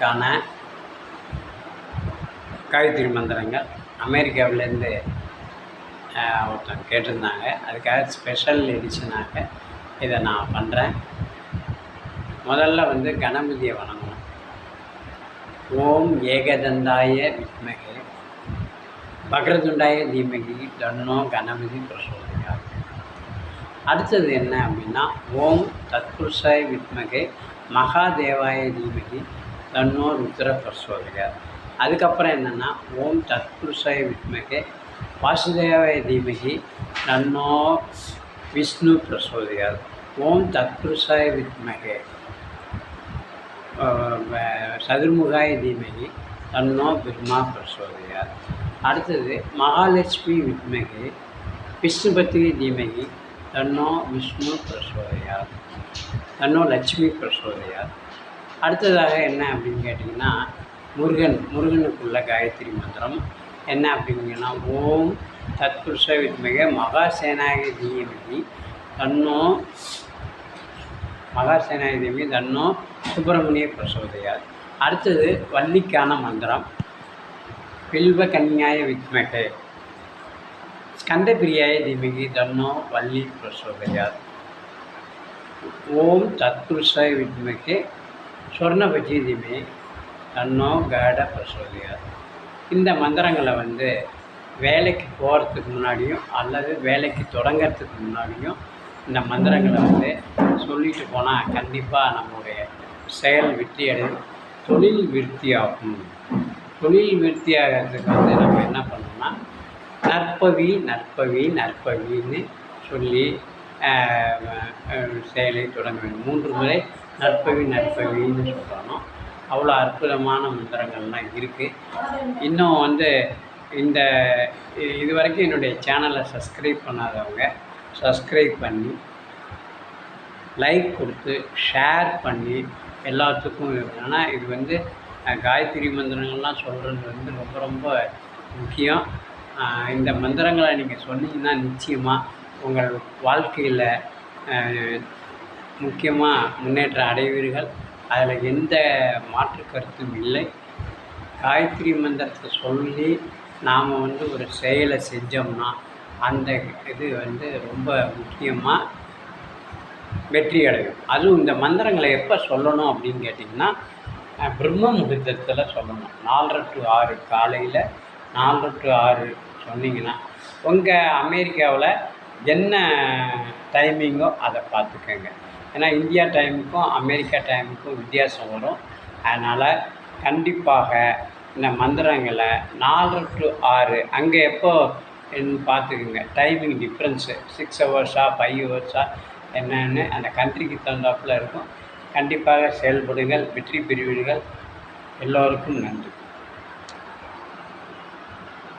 குழந்தைகளுக்கான காயத்ரி மந்திரங்கள் அமெரிக்காவிலேருந்து ஒருத்தன் கேட்டிருந்தாங்க. அதுக்காக ஸ்பெஷல் எடிஷனாக இதை நான் பண்ணுறேன் முதல்ல வந்து கணபதியை வணங்கணும். ஓம் ஏகதந்தாய வித்மகே பக்ரதுண்டாய தீமகி தன்னோ கணபதி பிரசோதிகா அடுத்தது என்ன அப்படின்னா ஓம் தத்புருஷாய வித்மகே மகாதேவாய தீமகி தன்னோ ருத்ர பிரசோதியா அதுக்கப்புறம் என்னென்னா ஓம் தத்புருஷாய வித்மகே வாசுதேவாய தீமகி தன்னோ விஷ்ணு பிரசோதியா ஓம் தத்புருஷாய வித்மகே சதுர்முகாய தீமகி தன்னோ பிரம்மா பிரசோதயார் அடுத்தது மகாலட்சுமி வித்மகி விஷ்ணுபத்திரி தீமகி தன்னோ விஷ்ணு பிரசோதயார் தன்னோ லட்சுமி பிரசோதயார் அடுத்ததாக என்ன அப்படின்னு கேட்டிங்கன்னா முருகன் முருகனுக்குள்ள காயத்ரி மந்திரம். என்ன அப்படிங்கன்னா ஓம் தத்புருஷ வித்மிக மகாசேனாய தீமகி தன்னோ மகாசேனாய தேவி தன்னோ சுப்பிரமணிய பிரசோதையார் அடுத்தது வள்ளிக்கான மந்திரம். பில்வ கன்யாய வித்மகே ஸ்கந்தபிரியாய தீமிகி தன்னோ வள்ளி பிரசோதையார் ஓம் தத்புருஷ வித்மகே சொர்ண பஜீதியுமே தன்னோ கேட பிரசோதியா. இந்த மந்திரங்களை வந்து வேலைக்கு போகிறதுக்கு முன்னாடியும் அல்லது வேலைக்கு தொடங்கிறதுக்கு முன்னாடியும் இந்த மந்திரங்களை வந்து சொல்லிட்டு போனால் கண்டிப்பாக நம்மளுடைய செயல் வெற்றி தொழில் விருத்தியாகும். தொழில் விருத்தியாகிறதுக்கு வந்து நம்ம என்ன பண்ணோம்னா நற்பவி நற்பவி நற்பவின்னு சொல்லி செயலை தொடங்க வேண்டும். மூன்று முறை நற்பவி நற்பவின்னு சொல்லணும் அவ்வளோ அற்புதமான மந்திரங்கள்லாம் இருக்குது இன்னும் வந்து இந்த இது வரைக்கும் என்னுடைய சேனலை சப்ஸ்கிரைப் பண்ணாதவங்க சப்ஸ்கிரைப் பண்ணி லைக் கொடுத்து ஷேர் பண்ணி எல்லாத்துக்கும் ஏன்னா இது வந்து காயத்ரி மந்திரங்கள்லாம் சொல்கிறது வந்து ரொம்ப ரொம்ப முக்கியம். இந்த மந்திரங்களை நீங்கள் சொன்னீங்கன்னா நிச்சயமாக உங்கள் வாழ்க்கையில் முக்கியமாக முன்னேற்றம் அடைவீர்கள். அதில் எந்த மாற்று கருத்தும் இல்லை. காயத்ரி மந்திரத்தை சொல்லி நாம் வந்து ஒரு செயலை செஞ்சோம்னா அந்த இது வந்து ரொம்ப முக்கியமாக வெற்றி அடையும். அதுவும் இந்த மந்திரங்களை எப்போ சொல்லணும் அப்படின்னு கேட்டிங்கன்னா பிரம்ம முகூர்த்தத்தில் சொல்லணும். நாலரை டு ஆறு காலையில் நாலரை டு ஆறு சொன்னீங்கன்னா உங்கள் அமெரிக்காவில் என்ன டைமிங்கோ அதை பார்த்துக்கோங்க. ஏன்னா இந்தியா டைமுக்கும் அமெரிக்கா டைமுக்கும் வித்தியாசம் வரும். அதனால் கண்டிப்பாக இந்த மந்திரங்களை நாலு டு ஆறு அங்கே எப்போ பார்த்துக்குங்க. டைமிங் டிஃப்ரென்ஸு சிக்ஸ் ஹவர்ஸா ஃபைவ் ஹவர்ஸா என்னென்னு அந்த கண்ட்ரிக்கு தகுந்தாப்பில் இருக்கும். கண்டிப்பாக செயல்படுங்கள் வெற்றி பெறுவீர்கள். எல்லோருக்கும் நன்றி.